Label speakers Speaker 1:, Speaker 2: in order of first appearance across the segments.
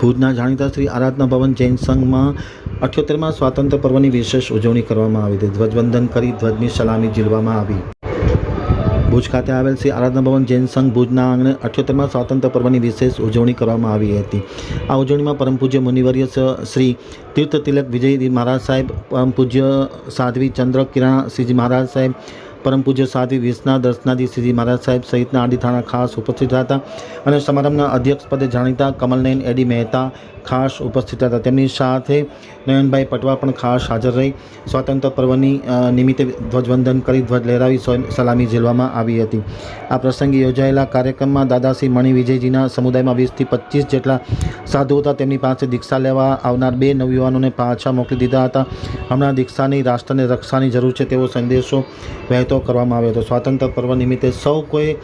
Speaker 1: ભુજના જાણીતા શ્રી આરાધના ભવન જૈન સંઘમાં અઠ્યોતેરમાં સ્વાતંત્ર્ય પર્વની વિશેષ ઉજવણી કરવામાં આવી હતી. ધ્વજવંદન કરી ધ્વજની સલામી ઝીલવામાં આવી. ભુજ ખાતે આવેલ શ્રી આરાધના ભવન જૈન સંઘ ભુજના આંગણે અઠ્યોતેરમાં સ્વાતંત્ર્ય પર્વની વિશેષ ઉજવણી કરવામાં આવી હતી. આ ઉજવણીમાં પરમ પૂજ્ય મુનિવર્ય શ્રી તીર્થ તિલક વિજય મહારાજ સાહેબ, પરમ પૂજ્ય સાધ્વી ચંદ્ર કિરણ શ્રીજી મહારાજ સાહેબ પરમ પૂજ્ય સાધ્વી વિસના દર્શનાજી શ્રીજી મહારાજ સાહેબ સહિતના આદિથાણા ખાસ ઉપસ્થિત હતા અને સમારંભના અધ્યક્ષપદે જાણીતા કમલનયન એડી મહેતા ખાસ ઉપસ્થિત હતા. તેમની સાથે નયનભાઈ પટવા પણ ખાસ હાજર રહી. સ્વાતંત્ર્ય પર્વની નિમિત્તે ધ્વજવંદન કરી, ધ્વજ લહેરાવી સલામી ઝીલવામાં આવી હતી. આ પ્રસંગે યોજાયેલા કાર્યક્રમમાં દાદાશ્રી મણિ વિજયજીના સમુદાયમાં વીસથી પચીસ જેટલા સાધુ હતા. તેમની પાસે દીક્ષા લેવા આવનાર બે નવયુવાનોને પાછા મોકલી દીધા હતા. હમણાં દીક્ષાની, રાષ્ટ્રને રક્ષાની જરૂર છે તેવો સંદેશો વહેતો કરવામાં આવ્યો હતો સ્વાતંત્ર્ય પર્વ નિમિત્તે સૌ કોઈ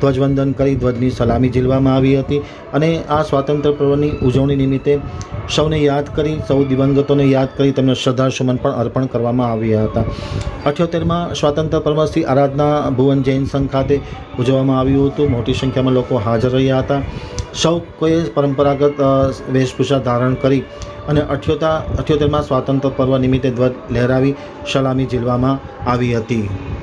Speaker 1: ધ્વજવંદન કરી ધ્વજની સલામી ઝીલવામાં આવી હતી અને આ સ્વાતંત્ર્ય પર્વની ઉજવણી નિમિત્તે સૌને યાદ કરી, સૌ દિવંગતોને યાદ કરી તેમને શ્રદ્ધાસુમન પણ અર્પણ કરવામાં આવ્યા હતા. અઠ્યોતેરમાં સ્વાતંત્ર્ય પર્વ શ્રી આરાધના ભુવન જૈન સંઘ ખાતે ઉજવવામાં આવ્યું હતું. મોટી સંખ્યામાં લોકો હાજર રહ્યા હતા. સૌ કોઈએ પરંપરાગત વેશભૂષા ધારણ કરી અને અઠ્યોતા, અઠ્યોતેરમાં સ્વાતંત્ર્ય પર્વ નિમિત્તે ધ્વજ લહેરાવી સલામી ઝીલવામાં આવી હતી.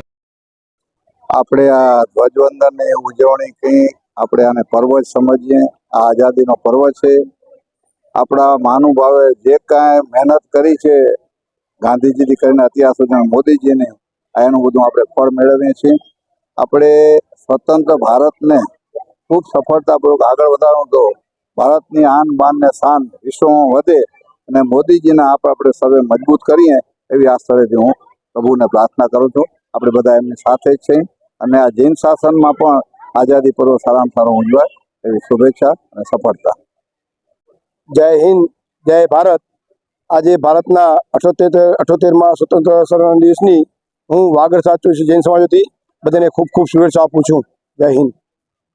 Speaker 2: આપણે આ ધ્વજવંદનની ઉજવણી કઈ આપણે આને પર્વ જ સમજીએ. આ આઝાદીનો પર્વ છે. આપણા મહાનુભાવે જે કાંઈ મહેનત કરી છે, ગાંધીજીથી કરીને અત્યાર સુધી મોદીજીને એનું બધું આપણે ફળ મેળવીએ છીએ. આપણે સ્વતંત્ર ભારતને ખૂબ સફળતાપૂર્વક આગળ વધારવું તો ભારતની આન બાન ને શાન વિશ્વમાં વધે અને મોદીજીને આપ આપણે સર્વે મજબૂત કરીએ એવી આ સ્થળેથી હું પ્રભુને પ્રાર્થના કરું છું. આપણે બધા એમની સાથે જ છીએ. અને આ જૈન શાસનમાં પણ આઝાદી પર્વ સારામાં સારો ઉજવાય એવી શુભેચ્છા અને સફળતા.
Speaker 3: જય હિન્દ, જય ભારત. આજે ભારતના અઠોતેર, અઠોતેરમાં સ્વતંત્ર દિવસની હું વાગડ સાચું જૈન સમાજથી બધાને ખૂબ ખૂબ શુભેચ્છા આપું છું. જય હિન્દ.